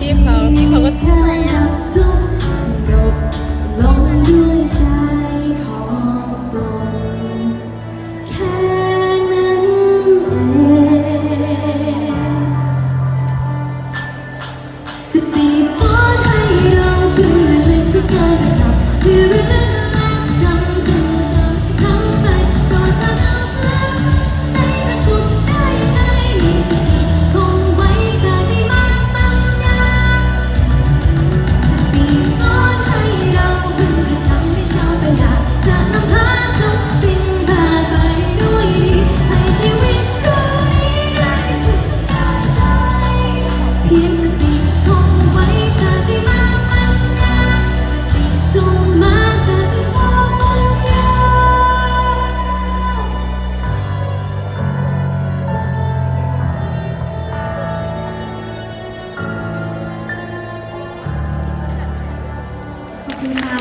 Tim 跑过头 คุณค่า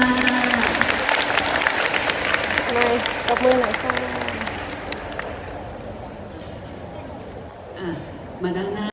ยตบมือหน่อยค่ะ อะ มาด้านหน้า